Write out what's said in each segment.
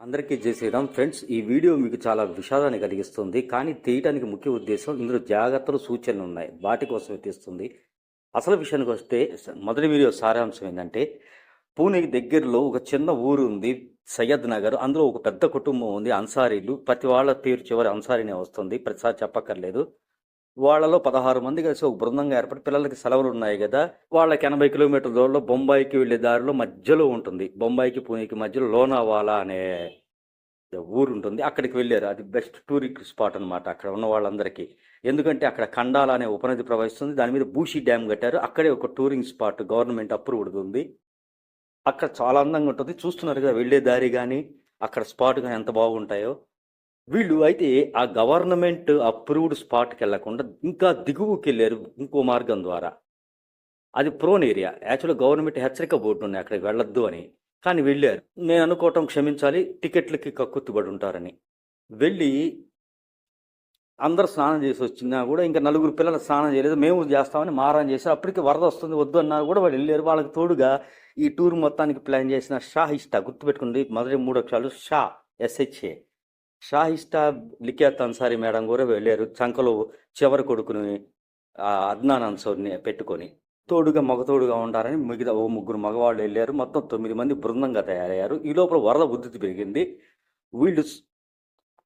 అందరికీ జై శ్రీరామ్. ఫ్రెండ్స్ ఈ వీడియో మీకు చాలా విషాదాన్ని కలిగిస్తుంది. కానీ తీయటానికి ముఖ్య ఉద్దేశం ఇందులో జాగ్రత్తలు సూచనలు ఉన్నాయి. వాటి కోసం తీస్తుంది. అసలు విషయానికి వస్తే మొదటి వీడియో సారాంశం ఏంటంటే పూణేకి దగ్గరలో ఒక చిన్న ఊరు ఉంది సయ్యద్ నగర్. అందులో ఒక పెద్ద కుటుంబం ఉంది అన్సారీలు. ప్రతి వాళ్ళ పేరు చివరి అన్సారీనే వస్తుంది. ప్రతిసారి చెప్పక్కర్లేదు. వాళ్ళలో పదహారు మంది కలిసి ఒక బృందంగా ఏర్పడి పిల్లలకి సెలవులు ఉన్నాయి కదా. వాళ్ళకి ఎనభై కిలోమీటర్ల దూరంలో బొంబాయికి వెళ్ళే దారిలో మధ్యలో ఉంటుంది. బొంబాయికి పూణేకి మధ్యలో లోనావాలా అనే ఊరు ఉంటుంది. అక్కడికి వెళ్ళారు. అది బెస్ట్ టూరిస్ట్ స్పాట్ అనమాట అక్కడ ఉన్న వాళ్ళందరికీ. ఎందుకంటే అక్కడ ఖండాల అనే ఉపనది ప్రవహిస్తుంది. దాని మీద బూషి డ్యామ్ కట్టారు. అక్కడే ఒక టూరింగ్ స్పాట్ గవర్నమెంట్ అప్రూవ్డ్ ఉంది. అక్కడ చాలా అందంగా ఉంటుంది. చూస్తున్నారు కదా వెళ్ళే దారి కానీ అక్కడ స్పాట్ కానీ ఎంత బాగుంటాయో. వీళ్ళు అయితే ఆ గవర్నమెంట్ అప్రూవ్డ్ స్పాట్కి వెళ్ళకుండా ఇంకా దిగువకి వెళ్ళారు ఇంకో మార్గం ద్వారా. అది ప్రోన్ ఏరియా యాక్చువల్గా గవర్నమెంట్ హెచ్చరిక బోర్డు ఉన్నాయి అక్కడికి వెళ్ళొద్దు అని. కానీ వెళ్ళారు. నేను అనుకోవటం క్షమించాలి టికెట్లకి కక్కుత్తుబడి ఉంటారని. వెళ్ళి అందరు స్నానం చేసి వచ్చినా కూడా ఇంకా నలుగురు పిల్లలు స్నానం చేయలేదు మేము చేస్తామని మారం చేశారు. అప్పటికి వరద వస్తుంది వద్దు అన్నారు కూడా వాళ్ళు వెళ్ళారు. వాళ్ళకి తోడుగా ఈ టూర్ మొత్తానికి ప్లాన్ చేసిన షా ఇష్టా గుర్తుపెట్టుకుంది మొదటి మూడు అక్షరాలు Shah S H A Shah లిఖ్యాత్ Ansari madam కూడా వెళ్ళారు. చంకలో చివరి కొడుకుని అద్నాన్ అన్సర్ని పెట్టుకొని తోడుగా మగతోడుగా ఉండాలని మిగతా ఓ ముగ్గురు మగవాళ్ళు వెళ్ళారు. మొత్తం తొమ్మిది మంది బృందంగా తయారయ్యారు. ఈ లోపల వరద ఉద్ధృతి పెరిగింది. వీళ్ళు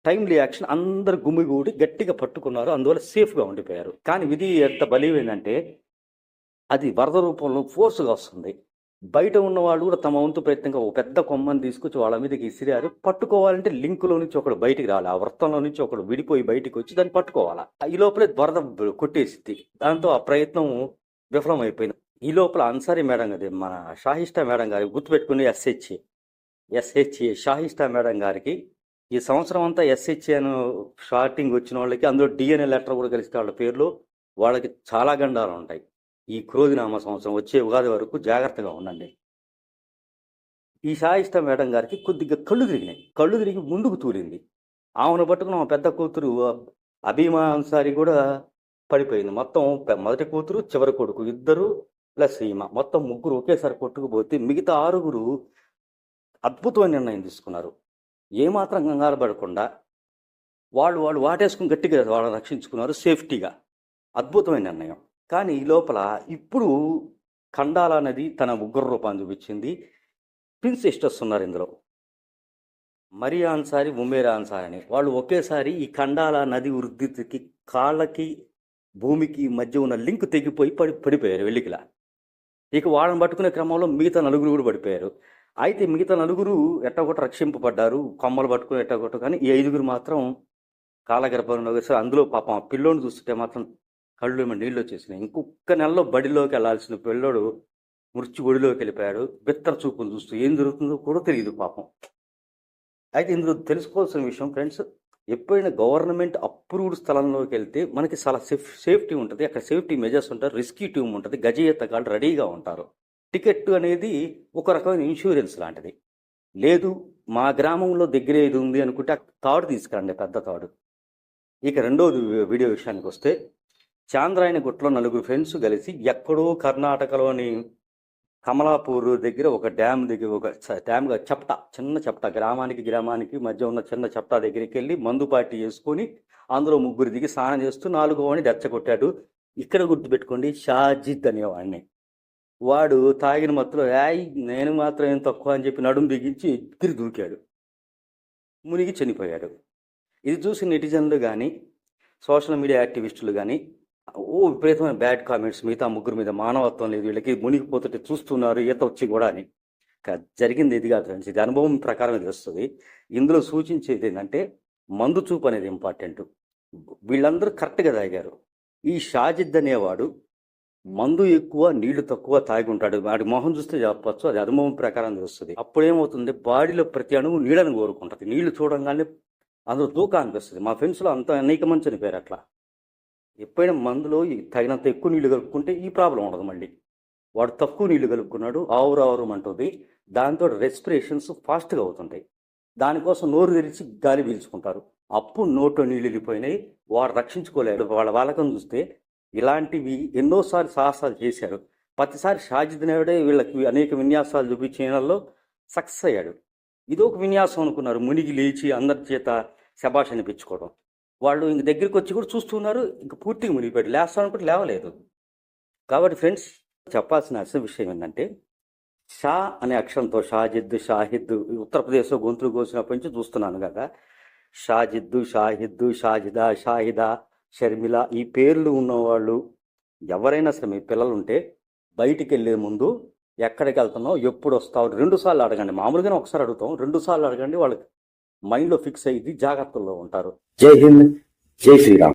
టైమ్లీ యాక్షన్ అందరు గుమిగూడి గట్టిగా పట్టుకున్నారు. అందువల్ల సేఫ్గా ఉండిపోయారు. కానీ విధి ఎంత బలీవైందంటే అది వరద రూపంలో ఫోర్స్గా వస్తుంది. బయట ఉన్న వాళ్ళు కూడా తమ వంతు ప్రయత్నంగా ఒక పెద్ద కొమ్మని తీసుకొచ్చి వాళ్ళ మీదకి ఇసిరారు. పట్టుకోవాలంటే లింకులో నుంచి ఒకడు బయటికి రావాలి. ఆ వృత్తంలో నుంచి ఒకడు విడిపోయి బయటికి వచ్చి దాన్ని పట్టుకోవాలా? ఈ లోపలే వరద కొట్టేసింది. దాంతో ఆ ప్రయత్నం విఫలమైపోయింది. ఈ లోపల అన్సారీ మేడం గారి మన షాహిస్టా మేడం గారి గుర్తుపెట్టుకుని ఎస్హెచ్ఏ. ఎస్హెచ్ఏ షాహిస్టా మేడం గారికి ఈ సంవత్సరం అంతా ఎస్హెచ్ఏ అని షార్టింగ్ వచ్చిన వాళ్ళకి అందులో డిఎన్ఏ లెటర్ కూడా కలిస్తే వాళ్ళ పేర్లు వాళ్ళకి చాలా గండాలు ఉంటాయి. ఈ క్రోధినామ సంవత్సరం వచ్చే ఉగాది వరకు జాగ్రత్తగా ఉండండి. ఈ షాయిష్ట మేడం గారికి కొద్దిగా కళ్ళు తిరిగినాయి. కళ్ళు తిరిగి ముందుకు తూలింది. ఆమెను పట్టుకుని ఆమె పెద్ద కూతురు అభిమా అన్సారి కూడా పడిపోయింది. మొత్తం మొదటి కూతురు చివరి కొడుకు ఇద్దరు ప్లస్ సీమ మొత్తం ముగ్గురు ఒకేసారి కొట్టుకుపోతే మిగతా ఆరుగురు అద్భుతమైన నిర్ణయం తీసుకున్నారు. ఏమాత్రం కంగారు పడకుండా వాళ్ళు వాళ్ళు వాటేసుకుని గట్టిగా వాళ్ళని రక్షించుకున్నారు సేఫ్టీగా. అద్భుతమైన నిర్ణయం. కానీ ఈ లోపల ఇప్పుడు ఖండాల నది తన ఉగ్ర రూపాన్ని చూపించింది. ప్రిన్స్ సిస్టర్స్ ఉన్నారు ఇందులో. మరియా అన్సారి ఉమేరా అన్సారి అని. వాళ్ళు ఒకేసారి ఈ ఖండాల నది వృద్ధికి కాళ్ళకి భూమికి మధ్య ఉన్న లింక్ తెగిపోయి పడి పడిపోయారు వెల్లికిలా ఇక వాళ్ళని పట్టుకునే క్రమంలో మిగతా నలుగురు కూడా పడిపోయారు. అయితే మిగతా నలుగురు ఎట్టగొట్ట రక్షింపబడ్డారు. కొమ్మలు పట్టుకుని ఎట్టగొట్ట కానీ ఈ ఐదుగురు మాత్రం కాలగర్భంలో వేసి అందులో పాపం పిల్లోని చూస్తుంటే మాత్రం కళ్ళు ఏమో నీళ్ళు వచ్చేసినాయి. ఇంకొక నెలలో బడిలోకి వెళ్ళాల్సిన పిల్లోడు మృత్యు ఒడిలోకి వెళ్ళిపోయాడు. బిత్తర చూపులు చూస్తూ ఏం జరుగుతుందో కూడా తెలియదు పాపం. అయితే ఇందులో తెలుసుకోవాల్సిన విషయం ఫ్రెండ్స్ ఎప్పుడైనా గవర్నమెంట్ అప్రూవ్డ్ స్థలంలోకి వెళ్తే మనకి చాలా సేఫ్ సేఫ్టీ ఉంటుంది. అక్కడ సేఫ్టీ మెజర్స్ ఉంటారు రెస్క్యూ టీమ్ ఉంటుంది గజయత్తగాళ్ళు రెడీగా ఉంటారు. టికెట్ అనేది ఒక రకమైన ఇన్సూరెన్స్ లాంటిది. లేదు మా గ్రామంలో దగ్గర ఏది ఉంది అనుకుంటే ఆ తాడు తీసుకురండి పెద్ద తాడు. ఇక రెండోది వీడియో విషయానికి వస్తే చాంద్రాయణ గుట్లో నలుగురు ఫ్రెండ్స్ కలిసి ఎక్కడో కర్ణాటకలోని కమలాపూర్ దగ్గర ఒక డ్యామ్ దగ్గర ఒక డ్యామ్ చెప్ట చిన్న చెప్ట గ్రామానికి గ్రామానికి మధ్య ఉన్న చిన్న చెప్ట దగ్గరికి వెళ్ళి మందు పార్టీ చేసుకొని అందులో ముగ్గురు దిగి స్నానం చేస్తూ నాలుగో వాడిని దెచ్చగొట్టాడు ఇక్కడ గుర్తుపెట్టుకోండి షాజిద్ అనేవాడిని. వాడు తాగిన మత్తులో యాయ్ నేను మాత్రం ఏం తక్కువ అని చెప్పి నడుము బిగించి ఎగిరి దూకాడు. మునిగి చనిపోయాడు. ఇది చూసి నెటిజన్లు కానీ సోషల్ మీడియా యాక్టివిస్టులు కానీ ఓ విపరీతమైన బ్యాడ్ కామెంట్స్ మిగతా ముగ్గురు మీద మానవత్వం లేదు వీళ్ళకి మునిగిపోతుంటే చూస్తున్నారు ఈత వచ్చి కూడా అని. జరిగింది ఇది కాదు ఫ్రెండ్స్ ఇది అనుభవం ప్రకారం ఇది వస్తుంది. ఇందులో సూచించేది ఏంటంటే మందు చూపు అనేది ఇంపార్టెంట్ వీళ్ళందరూ కరెక్ట్గా తాగారు. ఈ షాజిద్ అనేవాడు మందు ఎక్కువ నీళ్ళు తక్కువ తాగి ఉంటాడు వాడి మొహం చూస్తే చెప్పచ్చు అది అనుభవం ప్రకారం తెలుస్తుంది అప్పుడేమవుతుంది బాడీలో ప్రతి అణువు నీళ్ళని కోరుకుంటుంది. నీళ్ళు చూడంగానే అందులో దూకా అనిపిస్తుంది. మా ఫ్రెండ్స్లో అంత అనేక మంది చనిపోయారు అట్లా. ఎప్పుడైనా మందులో తగినంత ఎక్కువ నీళ్ళు కలుపుకుంటే ఈ ప్రాబ్లం ఉండదు మళ్ళీ. వాడు తక్కువ నీళ్ళు కలుపుకున్నాడు ఆవురు ఆవురు అంటుంది. దాంతో రెస్పిరేషన్స్ ఫాస్ట్గా అవుతుంటాయి. దానికోసం నోరు తెరిచి గాలి పీల్చుకుంటారు. అప్పుడు నోట్లో నీళ్ళు వెళ్ళిపోయినాయి. వాడు రక్షించుకోలేడు. వాళ్ళ వాళ్ళకం చూస్తే ఇలాంటివి ఎన్నోసార్లు సాహసాలు చేశారు. ప్రతిసారి షాజిద్ నాయుడే వీళ్ళకి అనేక విన్యాసాలు చూపించిన సక్సెస్ అయ్యాడు. ఇదొక విన్యాసం అనుకున్నారు. మునిగి లేచి అందరి చేత శబాష్ అనిపించుకోవడం. వాళ్ళు ఇంక దగ్గరికి వచ్చి కూడా చూస్తున్నారు ఇంక పూర్తిగా మునిగిపోయాడు లేస్తాను కూడా లేవలేదు. కాబట్టి ఫ్రెండ్స్ చెప్పాల్సిన అసలు విషయం ఏంటంటే షా అనే అక్షరంతో షాజిద్ షాహిద్ ఉత్తరప్రదేశ్లో గొంతులు కోసినప్పటి నుంచి చూస్తున్నాను కదా షాజిద్ షాహిద్ షాజిదా షాహిదా షర్మిల ఈ పేర్లు ఉన్నవాళ్ళు ఎవరైనా సరే మీ పిల్లలు ఉంటే బయటికి వెళ్ళే ముందు ఎక్కడికి వెళ్తున్నావు ఎప్పుడు వస్తావు? రెండు సార్లు అడగండి. మామూలుగానే ఒకసారి అడుగుతాం. రెండు సార్లు అడగండి వాళ్ళకి మైండ్లో ఫిక్స్ అయ్యి జాగ్రత్తల్లో ఉంటారు. జై హింద్ జై శ్రీరామ్.